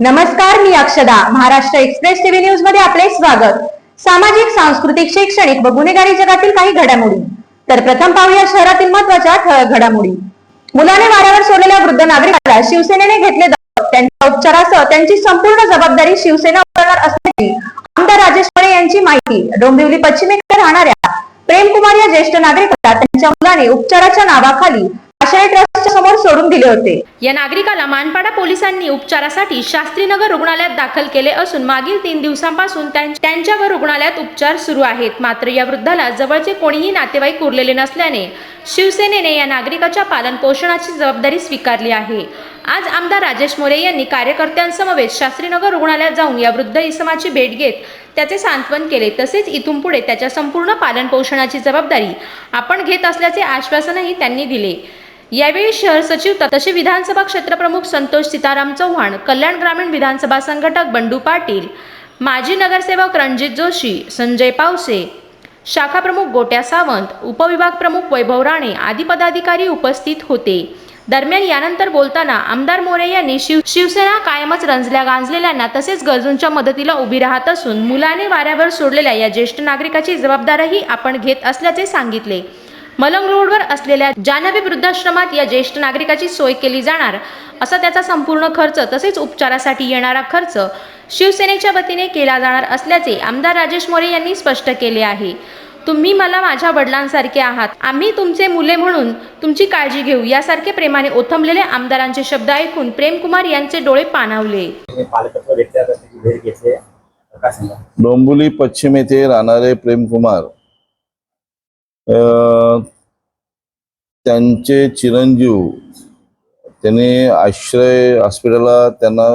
नमस्कार मी अक्षदा. Maharashtra express TV न्यूजमध्ये आपले स्वागत. सामाजिक सांस्कृतिक शैक्षणिक व गुन्हेगारी जगातील काही घडामोडी. तर प्रथम पाहूया शहरातील महत्त्वाच्या ठळक घडामोडी. मुलाने वाऱ्यावर सोडलेल्या वृद्ध नागरिकाला शिवसेनेने घेतले त्यांच्या उपचारासह त्यांची संपूर्ण जबाबदारी शिवसेना उचलणार असल्याची आमदार राजेश पळे यांची माहिती. डोंबिवली पश्चिमेकडे राहणाऱ्या प्रेमकुमार या ज्येष्ठ नागरिकाला त्यांच्या मुलाने उपचाराच्या नावाखाली ट्रस्टच्या समोर सोडून दिले होते. या नागरिकाला मानपाडा पोलिसांनी उपचारासाठी शास्त्रीनगर रुग्णालयात दाखल केले असून मागील तीन दिवसांपासून त्यांच्यावर रुग्णालयात उपचार सुरू आहेत. मात्र या वृद्धाला जवळचे कोणीही नातेवाईक उरलेले नसल्याने शिवसेनेने या नागरिकाच्या पालन पोषणाची जबाबदारी स्वीकारली आहे. आज आमदार राजेश मोरे यांनी कार्यकर्त्यांसमवेत शास्त्रीनगर रुग्णालयात जाऊन या वृद्ध इसमाची भेट घेत त्याचे सांत्वन केले. तसेच इथून पुढे त्याच्या संपूर्ण पालन पोषणाची जबाबदारी आपण घेत असल्याचे आश्वासनही त्यांनी दिले. यावेळी शहर सचिव तसे विधानसभा क्षेत्रप्रमुख संतोष सीताराम चव्हाण कल्याण ग्रामीण विधानसभा संघटक बंडू पाटील माजी नगरसेवक रणजित जोशी संजय पावसे शाखाप्रमुख गोट्या सावंत उपविभाग प्रमुख वैभव राणे आदी पदाधिकारी उपस्थित होते. दरम्यान यानंतर बोलताना आमदार मोरे यांनी शिव शिवसेना कायमच रंजल्या गांजलेल्यांना तसेच गरजूंच्या मदतीला उभी राहत असून मुलाने वाऱ्यावर सोडलेल्या या ज्येष्ठ नागरिकाची जबाबदारीही आपण घेत असल्याचे सांगितले. मलंग रोडवर असलेल्या जानवी वृद्धाश्रमात या ज्येष्ठ नागरिकाची सोय केली जाणार असा त्याचा संपूर्ण खर्च तसेच उपचारासाठी येणारा खर्च शिवसेनेच्या वतीने केला जाणार असल्याचे आमदार राजेश मोरे यांनी स्पष्ट केले आहे. तुम्ही मला माझ्या वडिलांसारखे आहात. आम्ही तुमचे मुले म्हणून तुमची काळजी घेऊ. यासारखे प्रेमाने ओथंबलेले आमदारांचे शब्द ऐकून प्रेमकुमार यांचे डोळे पाणावले. हे डोंबिवली पश्चिम येथे राहणारे प्रेमकुमार त्यांचे चिरंजीव त्यांनी आश्रय हॉस्पिटलला त्यांना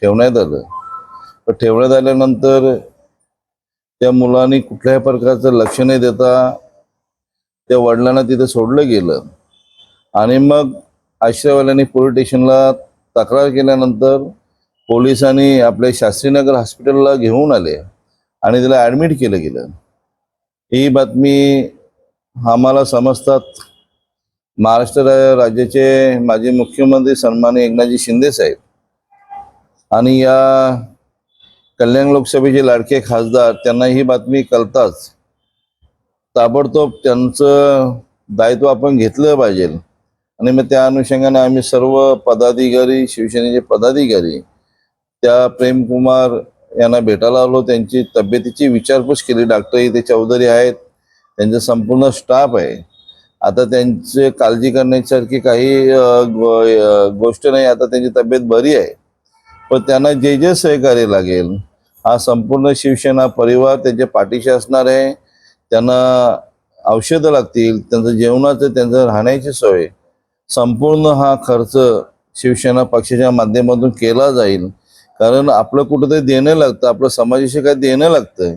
ठेवण्यात आलं. पण ठेवण्यात आल्यानंतर त्या मुलांनी कुठल्याही प्रकारचं लक्ष न देता त्या वडिलांना तिथे सोडलं गेलं. आणि मग आश्रयवाल्यांनी पोलीस स्टेशनला तक्रार केल्यानंतर पोलिसांनी आपल्या शास्त्रीनगर हॉस्पिटलला घेऊन आले आणि त्याला ॲडमिट केलं गेलं. ही बातमी आम्हाला समजतात. महाराष्ट्र राज्याचे माजी मुख्यमंत्री सन्मान्य एकनाथजी शिंदे साहेब आणि या कल्याण लोकसभेचे लाडके खासदार त्यांना ही बातमी कळताच ताबडतोब त्यांचं दायित्व आपण घेतलं पाहिजे. आणि मग त्या अनुषंगाने आम्ही सर्व पदाधिकारी शिवसेनेचे पदाधिकारी त्या प्रेमकुमार यांना भेटायला आलो. त्यांची तब्येतीची विचारपूस केली. डॉक्टर इथे चौधरी आहेत. त्यांचा संपूर्ण स्टाफ आहे. आता त्यांचे काळजी करण्यासारखी काही गोष्ट नाही. आता त्यांची तब्येत बरी आहे. पण त्यांना जे जे सहकार्य लागेल हा संपूर्ण शिवसेना परिवार त्यांच्या पाठीशी असणार आहे. त्यांना औषधं लागतील त्यांचं जेवणाचं त्यांचं राहण्याची सोय. संपूर्ण हा खर्च शिवसेना पक्षाच्या माध्यमातून केला जाईल. कारण आपलं कुठंतरी देणं लागतं आपलं समाजाशी काय देणं लागतं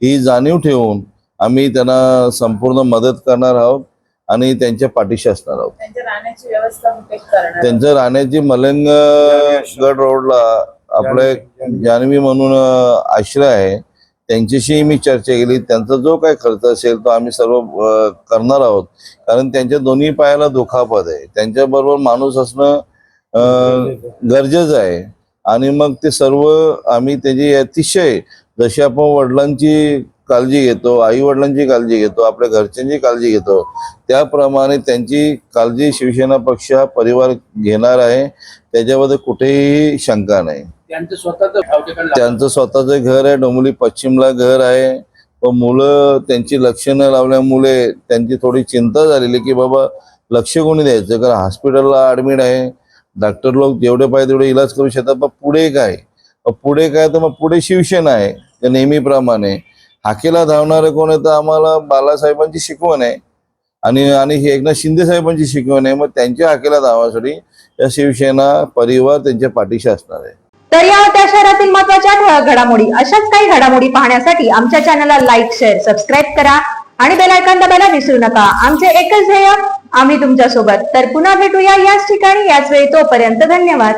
ही जाणीव ठेवून आम्ही त्यांना संपूर्ण मदत करणार आहोत आणि त्यांच्या पाठीशी असणार आहोत. त्यांच्या राहण्याची व्यवस्था कुठे करणार त्यांचं राहण्याची मलंग गड रोडला आपलं एक जान्हवी म्हणून आश्रय आहे. त्यांच्याशी मी चर्चा केली. त्यांचा जो काही खर्च असेल तो आम्ही सर्व करणार आहोत. कारण त्यांच्या दोन्ही पायाला दुखापत आहे. त्यांच्याबरोबर माणूस असणं गरजेचं आहे. आणि मग ते सर्व आम्ही त्याची अतिशय जशी आपण वडिलांची काळजी घेतो आई वडिलांची काळजी घेतो आपल्या घरच्यांची काळजी घेतो. त्याप्रमाणे त्यांची काळजी शिवसेना पक्ष हा परिवार घेणार आहे. त्याच्यामध्ये कुठेही शंका नाही. त्यांचं स्वतःच घर आहे डोंबिवली पश्चिमला घर आहे. पण मुलं त्यांची लक्ष न लावल्यामुळे त्यांची थोडी चिंता झालेली की बाबा लक्ष कोणी द्यायचं? कारण हॉस्पिटलला ऍडमिट आहे. डॉक्टर लोक जेवढे पाहिजे तेवढे इलाज करू शकतात. पण पुढे काय? पुढे काय? तर मग पुढे शिवसेना आहे. त्या नेहमीप्रमाणे. हाकेला धावणारे कोण आहे तर आम्हाला बालासाहेबांची शिकवण आहे. आणि आणि हे एकनाथ शिंदे साहेबांची शिकवण आहे. मग त्यांच्या हाकेला धावण्यासाठी या शिवसेना परिवार त्यांच्या पाठीशी असणार आहे. तर या होत्या शहरातील महत्त्वाच्या घडामोडी. अशाच काही घडामोडी पाहण्यासाठी आमच्या चॅनलला लाईक शेअर सबस्क्राईब करा आणि बेल दाबायला विसरू नका. आमचे एकच ध्येय आम्ही तुमच्यासोबत तर पुन्हा भेटूया याच ठिकाणी याच वेळी तोपर्यंत धन्यवाद.